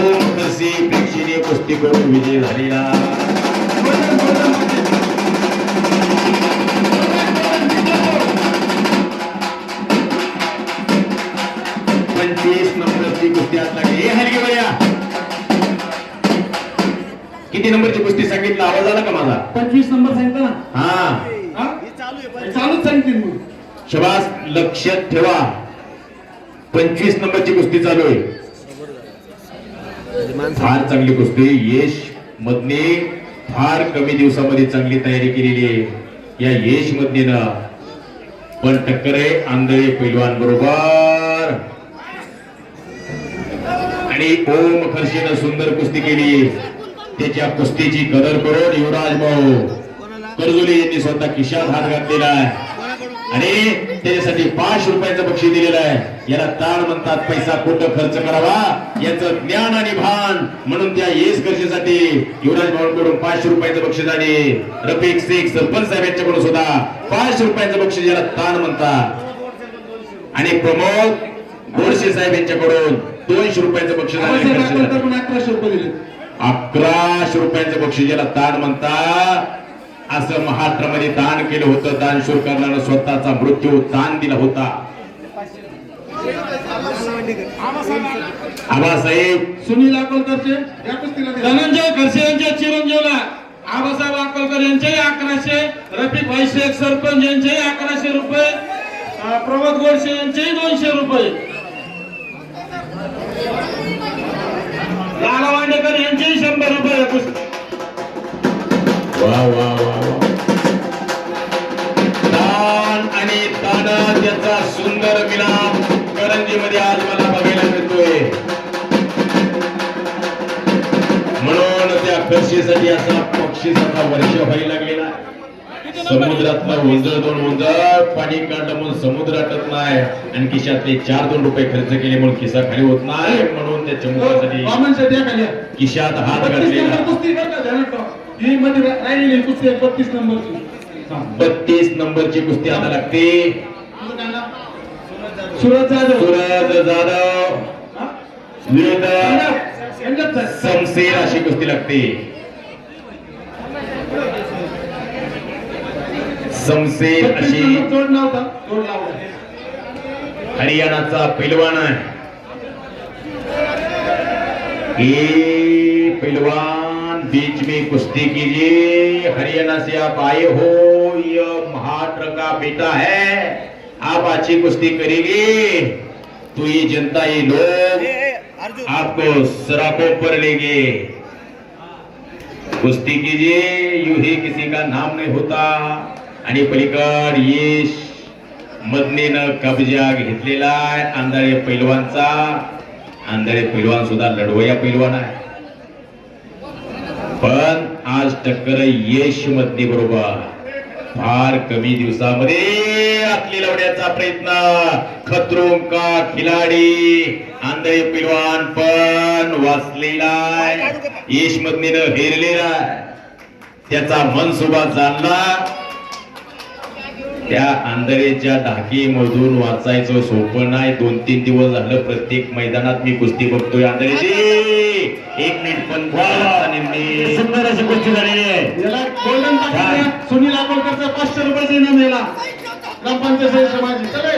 खर्सी प्रेक्षणीय कुस्ती करून विजय झालेला. पंचवीस नंबरची कुस्ती आत लागली. हे बऱ्या किती नंबरची कुस्ती सांगितलं? आवाज आला का माझा? पंचवीस नंबर सांगितलं ना? हा. हा? चालूच सांगितली मग. शबास लक्षात ठेवा. पंचवीस नंबरची कुस्ती चालू आहे. फार चांगली कुस्ती यश मधने फार कमी दिवसामध्ये चांगली तयारी केलेली आहे. या यश मधनेनं पण टक्कर आहे. आंधळे पैलवान बरोबर. आणि ओम खर्शीनं सुंदर कुस्ती केली. त्याच्या कुस्तीची कदर करून युवराज भाऊ. करजुले यांनी स्वतः किशात हात घातलेला आहे. आणि त्याच्यासाठी पाच रुपयाचं बक्षीस दिलेलं आहे. याला ताण म्हणतात पैसा कुठं खर्च करावा. याचं ज्ञान आणि भान म्हणून त्या येस गरजेसाठी युवराज भाऊंकडून पाचशे रुपयाचं बक्षीस आणि रफिक शेख सरपंच साहेब यांच्याकडून सुद्धा पाचशे रुपयाचं बक्षीस याला ताण म्हणतात. आणि प्रमोद गोडसे साहेब यांच्याकडून दोनशे रुपयाचं बक्षीस अकराशे रुपये दिले? अकराशे रुपयाचं बक्षीस याला दान म्हणतात. असं महाराष्ट्रामध्ये दान केलं होतं. दान करणारा स्वतःचा मृत्यू दान दिला होता. आबासाहेब सुनील अकोलकरचे? धनंजय खडसे यांच्या चिरंजीवला. आबासाहेब अकोलकर यांचे अकराशे रफिक भाई शेख सरपंच यांचे अकराशे रुपये. प्रमोद गोडसे यांचेही दोनशे रुपये. लाला वांडेकर यांचेही शंभर रुपये. वा वा वा आणि दान त्याचा सुंदर मिलाप करंजीमध्ये आज मला बघायला मिळतोय. म्हणून त्या खर्चेसाठी असा पक्षीसाचा वर्ष व्हायला लागलेला. समुद्रातला उंजळ दोन उंजळ पाणी काढलं म्हणून समुद्र आटत नाही. आणि खिशातले चार दोन रुपये खर्च केले म्हणून खिसा खाली होत नाही. म्हणून त्या चमुकासाठी या. खिशात हात घातलेला. ही मध्ये राहिलेली कुस्ती आहे बत्तीस नंबरची. बत्तीस नंबरची कुस्ती आता लागते? सुरज जाधव. सूरज जाधव. समसेर अशी कुस्ती लागते. समसेर अशी. जोड जोड लावला हरियाणाचा पैलवान आहे. पैलवान. बीच में कुश्ती कीजिए। हरियाणा से आप आए हो यह महाराष्ट्र का बेटा है। आप अच्छी कुश्ती करेंगे। तो ये जनता ये लोग आपको सराखों पर लेंगे। कुस्ती कीजिए यूं ही किसी का नाम नहीं होता। आणि पलीकड यश मदनेनं कब्जा घेतलेला आहे आंधळे पैलवानचा। आंधळे पैलवान सुद्धा लढवया पैलवान आहे। पण आज टक्कर यश मदने बरोबर. फार कमी दिवसामध्ये आतली लावण्याचा प्रयत्न. खतरों का खिलाडी आंधळे पिलवान पण वाचलेला यश मदनेनं हेरलेला त्याचा मनसुबा जाणला त्या आंधळेच्या ढाकीमधून वाचायचं सोपं नाही. दोन तीन दिवस झालं प्रत्येक मैदानात मी कुस्ती बघतोय आंधळेची. एक मिनिट पण सुंदर अशी कुस्ती झालेली आहे. याला गोल्डन सुनील अकोलकरचा पाचशे रुपयाचा इनाम दिला. ग्रामपंचायत सदस्य माझी चले